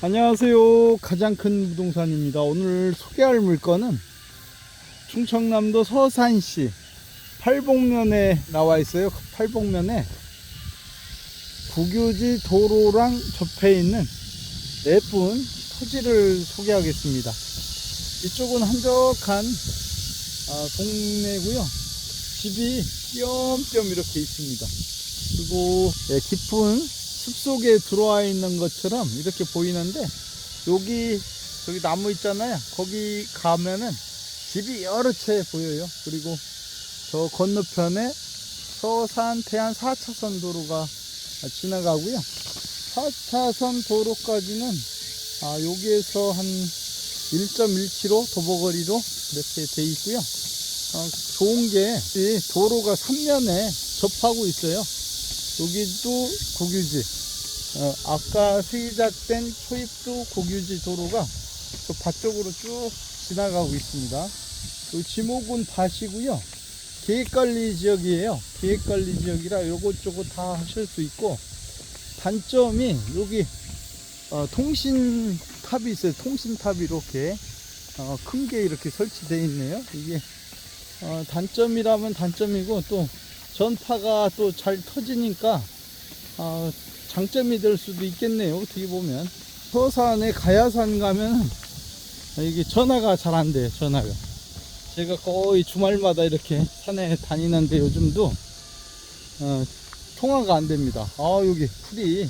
안녕하세요. 가장 큰 부동산입니다. 오늘 소개할 물건은 충청남도 서산시 팔복면에 나와 있어요. 그 팔복면에 국유지 도로랑 접해 있는 예쁜 토지를 소개하겠습니다. 이쪽은 한적한 아, 동네고요. 집이 띄엄띄엄 이렇게 있습니다. 그리고 예, 깊은 숲속에 들어와 있는 것처럼 이렇게 보이는데 여기 저기 나무 있잖아요. 거기 가면은 집이 여러 채 보여요. 그리고 저 건너편에 서산 태안 4차선 도로가 지나가고요. 4차선 도로까지는 아, 여기에서 한 1.1km 도보거리로 이렇게 돼 있고요. 어, 좋은 게이 도로가 3면에 접하고 있어요. 여기도 국유지. 어, 아까 시작된 초입도 국유지 도로가 저 밭 쪽으로 쭉 지나가고 있습니다. 그 지목은 밭이고요. 계획관리 지역이에요. 계획관리 지역이라 요것저것 다 하실 수 있고 단점이 여기 어, 통신탑이 있어요. 통신탑이 이렇게 어, 큰 게 이렇게 설치되어 있네요. 이게 어, 단점이라면 단점이고 또 전파가 또 잘 터지니까 어, 장점이 될 수도 있겠네요. 어떻게 보면 서산에 가야산 가면 이게 전화가 잘 안 돼요. 전화가 제가 거의 주말마다 이렇게 산에 다니는데 요즘도 어, 통화가 안 됩니다. 아 여기 풀이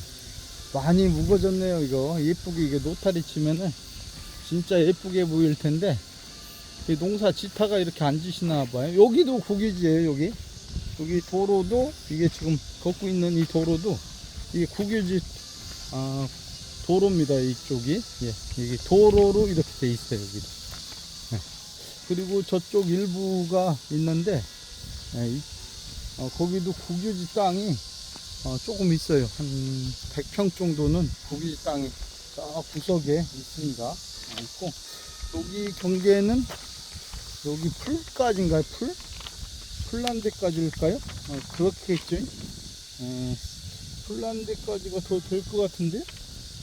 많이 묵어졌네요. 이거 예쁘게 이게 노타리 치면은 진짜 예쁘게 보일 텐데 이 농사 지타가 이렇게 안 지시나 봐요. 여기도 국유지예요. 여기 여기 도로도 이게 지금 걷고 있는 이 도로도 이게 국유지 아, 도로입니다. 이쪽이 예, 이게 도로로 이렇게 돼 있어요. 여기도. 네. 그리고 저쪽 일부가 있는데 예, 이- 어, 거기도 국유지 땅이 어, 조금 있어요. 한 100평 정도는 국유지 땅이 저 구석에 있습니다. 어, 있고 여기 경계는 여기 풀까지인가요? 풀? 풀란데까지일까요? 어, 그렇겠죠. 어, 풀란데까지가 더 될 것 같은데?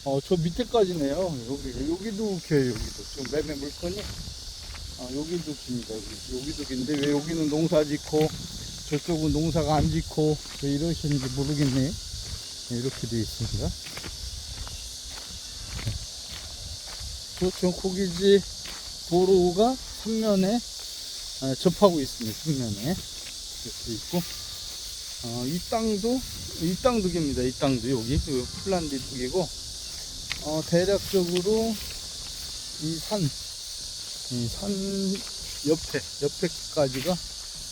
어, 저 밑에까지네요. 여기, 여기도 겨요, 여기도. 지금 매매 물건이. 아, 여기도 깁니다, 여기. 여기도 긴데, 왜 여기는 농사 짓고, 저쪽은 농사가 안 짓고, 왜 이러시는지 모르겠네. 네, 이렇게 되어 있습니다. 그렇죠. 고기지 도로가 3면에 아, 접하고 있습니다. 3면에. 있고, 어, 이 땅도, 이 땅도 깁니다. 이 땅도 여기, 그 플란디 두 개고, 어, 대략적으로 이 산, 이 산 옆에, 옆에까지가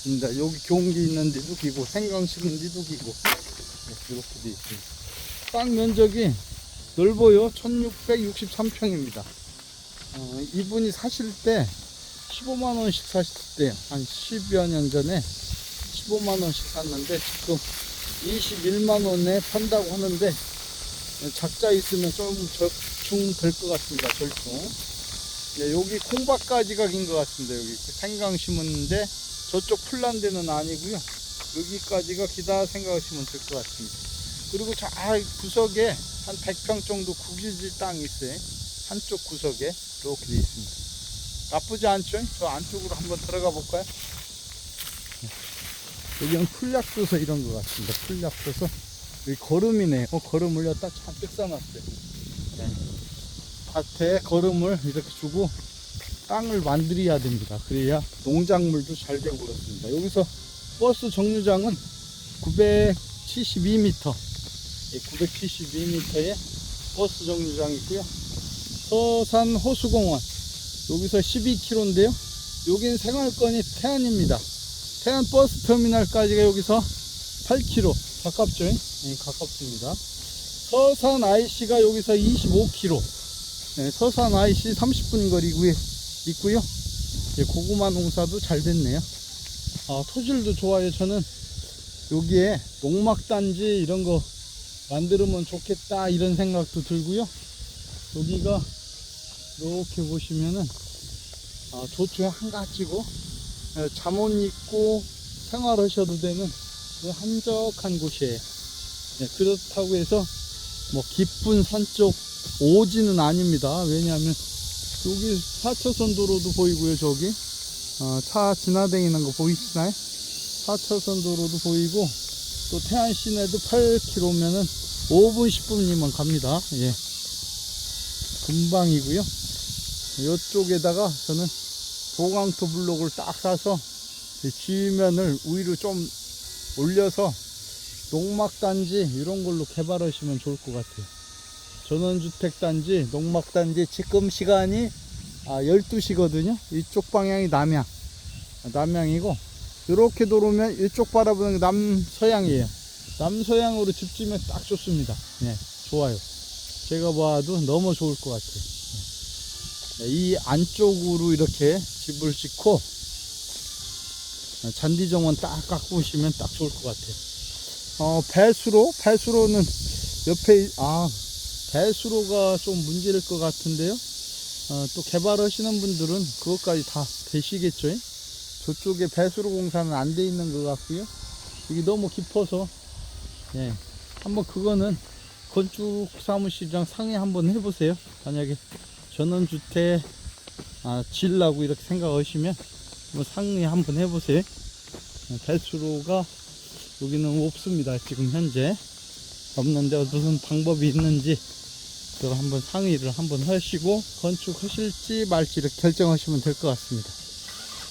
입니다. 여기 경기 있는 데도 기고, 생강 심은 데도 기고, 이렇게 돼 있습니다. 땅 면적이 넓어요. 1663평입니다. 어, 이분이 사실 때 15만원씩 사실 때, 한 10여 년 전에 15만원씩 샀는데, 지금 21만원에 판다고 하는데, 작자 있으면 좀 절충 될 것 같습니다. 절충. 네, 여기 콩밭까지가 긴 것 같습니다. 여기 그 생강 심었는데 저쪽 풀난 데는 아니고요. 여기까지가 기다 생각하시면 될 것 같습니다. 그리고 저 아, 구석에 한 100평 정도 국유지 땅이 있어요. 한쪽 구석에 이렇게 되어 있습니다. 나쁘지 않죠? 저 안쪽으로 한번 들어가 볼까요? 네. 여기는 풀약도서 이런 것 같습니다. 풀약도서 여기 걸음이네. 어, 걸음을 여기다 잔뜩 싸놨어요. 네. 밭에 걸음을 이렇게 주고 땅을 만들어야 됩니다. 그래야 농작물도 잘 되고 그렇습니다. 여기서 버스 정류장은 972m, 972m의 버스 정류장이 있고요. 서산 호수공원, 여기서 12km인데요. 여긴 생활권이 태안입니다. 태안 버스 터미널까지가 여기서 8km, 가깝죠? 네, 가깝습니다. 서산 IC가 여기서 25km, 네, 서산 IC 30분 거리고에 있고요. 예, 고구마 농사도 잘 됐네요. 아, 토질도 좋아요. 저는 여기에 농막단지 이런 거 만들면 좋겠다 이런 생각도 들고요. 여기가 이렇게 보시면은 아, 좋죠. 한가지고 예, 잠옷 입고 생활하셔도 되는 그 한적한 곳이에요. 예, 그렇다고 해서 뭐 깊은 산 쪽 오지는 아닙니다. 왜냐하면 여기 4차선 도로도 보이고요, 저기. 어, 차 지나다니는 거 보이시나요? 4차선 도로도 보이고, 또 태안 시내도 8km면은 5분, 10분이면 갑니다. 예. 금방이고요. 이쪽에다가 저는 도강토 블록을 딱 사서 이 지면을 위로 좀 올려서 농막단지 이런 걸로 개발하시면 좋을 것 같아요. 전원주택단지, 농막단지 지금 시간이 아, 12시거든요. 이쪽 방향이 남향. 아, 남향이고 이렇게 돌으면 이쪽 바라보는 게 남서향이에요. 남서향으로 집 지면 딱 좋습니다. 예, 좋아요. 제가 봐도 너무 좋을 것 같아요. 예. 이 안쪽으로 이렇게 집을 짓고 어, 잔디 정원 딱 깎으시면 딱 좋을 것 같아요. 어, 배수로, 배수로는 옆에, 아, 배수로가 좀 문제일 것 같은데요. 어, 또 개발하시는 분들은 그것까지 다 되시겠죠. 저쪽에 배수로 공사는 안 돼 있는 것 같고요. 이게 너무 깊어서, 예. 한번 그거는 건축 사무실이랑 상의 한번 해보세요. 만약에 전원주택, 아, 질라고 이렇게 생각하시면 뭐 상의 한번 해보세요. 어, 배수로가 여기는 없습니다. 지금 현재 없는데 무슨 방법이 있는지 그걸 한번 상의를 한번 하시고 건축하실지 말지 이렇게 결정하시면 될 것 같습니다.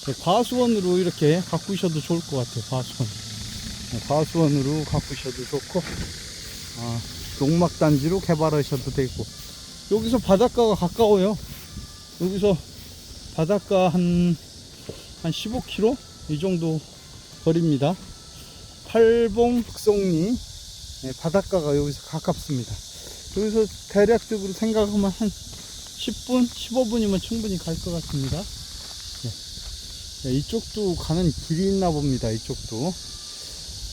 네, 과수원으로 이렇게 가꾸셔도 좋을 것 같아요. 과수원. 네, 과수원으로 가꾸셔도 좋고 아, 농막단지로 개발하셔도 되고 여기서 바닷가가 가까워요. 여기서 바닷가 한, 한 15km? 이 정도 거리입니다. 팔봉 북송리 네, 바닷가가 여기서 가깝습니다. 여기서 대략적으로 생각하면 한 10분, 15분이면 충분히 갈 것 같습니다. 네. 네, 이쪽도 가는 길이 있나 봅니다. 이쪽도.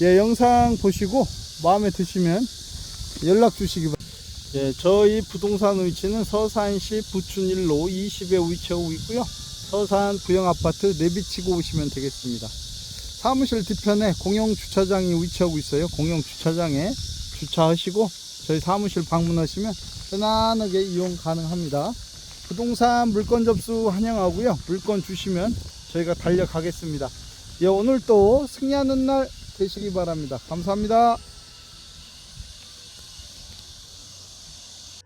예, 영상 보시고 마음에 드시면 연락 주시기 바랍니다. 예, 저희 부동산 위치는 서산시 부춘일로 20에 위치하고 있고요. 서산 부영아파트 내비치고 오시면 되겠습니다. 사무실 뒤편에 공용 주차장이 위치하고 있어요. 공용 주차장에 주차하시고 저희 사무실 방문하시면 편안하게 이용 가능합니다. 부동산 물건 접수 환영하고요. 물건 주시면 저희가 달려가겠습니다. 예, 오늘 또 승리하는 날 되시기 바랍니다. 감사합니다.